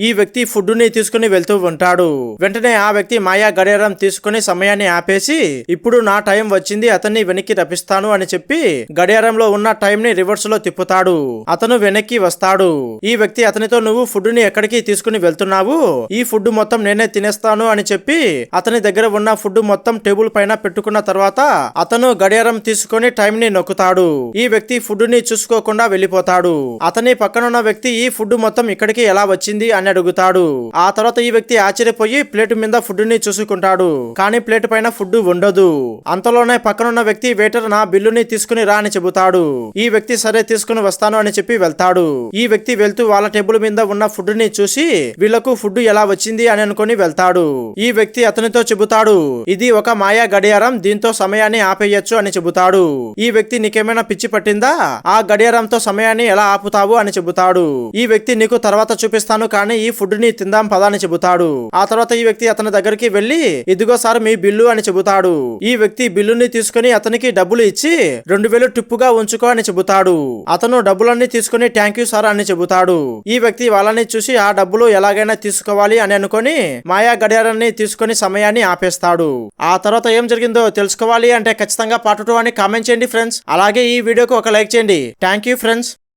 ఈ వ్యక్తి ఫుడ్ని తీసుకుని వెళ్తూ ఉంటాడు. వెంటనే ఆ వ్యక్తి మాయా గడియారం తీసుకుని సమయాన్ని ఆపేసి ఇప్పుడు నా టైం వచ్చింది అతన్ని వెనక్కి రప్పిస్తాను అని చెప్పి గడియారంలో ఉన్న టైం ని రివర్స్లో తిప్పుతాడు. అతను వెనక్కి వస్తాడు. ఈ వ్యక్తి అతనితో నువ్వు ఫుడ్ని ఎక్కడికి తీసుకుని వెళ్తున్నావు? ఈ ఫుడ్ మొత్తం నేనే తినేస్తాను అని చెప్పి అతని దగ్గర ఉన్న ఫుడ్ మొత్తం టేబుల్ పైన పెట్టుకున్న తర్వాత అతను గడియారం తీసుకొని టైం ని నొక్కుతాడు. ఈ వ్యక్తి ఫుడ్ని చూసుకోకుండా వెళ్ళిపోతాడు. అతని పక్కనున్న వ్యక్తి ఈ ఫుడ్ మొత్తం ఇక్కడికి ఎలా వచ్చింది? అని అడుగుతాడు. ఆ తర్వాత ఈ వ్యక్తి ఆశ్చర్యపోయి ప్లేట్ మీద ఫుడ్ని చూసుకుంటాడు. కానీ ప్లేట్ పైన ఫుడ్ ఉండదు. అంతలోనే పక్కనున్న వ్యక్తి వెయిటర్ నా బిల్లుని తీసుకుని రా అని చెబుతాడు. ఈ వ్యక్తి సరే తీసుకుని వస్తాను అని చెప్పి వెళ్తాడు. ఈ వ్యక్తి వెళ్తూ వాళ్ళ టేబుల్ మీద ఉన్న ఫుడ్ని చూసి వీళ్ళకు ఫుడ్ ఎలా వచ్చింది అని అనుకుని వెళ్తాడు. ఈ వ్యక్తి అతనితో చెబుతాడు ఇది ఒక మాయా గడియారం దీంతో సమయాన్ని ఆపేయచ్చు అని చెబుతాడు. ఈ వ్యక్తి నీకేమైనా పిచ్చి పట్టిందా? ఆ గడియారంతో సమయాన్ని ఎలా ఆపుతావు? అని చెబుతాడు. ఈ వ్యక్తి నీకు తర్వాత చూపిస్తాను కానీ ఈ ఫుడ్ని తిందాం పదా అని చెబుతాడు. ఆ తర్వాత ఈ వ్యక్తి అతని దగ్గరికి వెళ్ళి ఇదిగో సార్ మీ బిల్లు అని చెబుతాడు. ఈ వ్యక్తి బిల్లుని తీసుకుని అతనికి డబ్బులు ఇచ్చి రెండు వేలు టిప్పుగా ఉంచుకో అని చెబుతాడు. అతను డబ్బులన్నీ తీసుకుని థ్యాంక్ యూ సార్ అని చెబుతాడు. ఈ వ్యక్తి వాళ్ళని చూసి ఆ డబ్బులు ఎలాగైనా తీసుకోవాలి అని అనుకొని మాయా గడియారాన్ని తీసుకొని సమయాన్ని ఆపేస్తాడు. ఆ తర్వాత ఏం జరిగిందో తెలుసుకోవాలి అంటే ఖచ్చితంగా పాటు అని కామెంట్ చేయండి ఫ్రెండ్స్. అలాగే ఈ వీడియోకి ఒక లైక్ చేయండి. Thank you friends.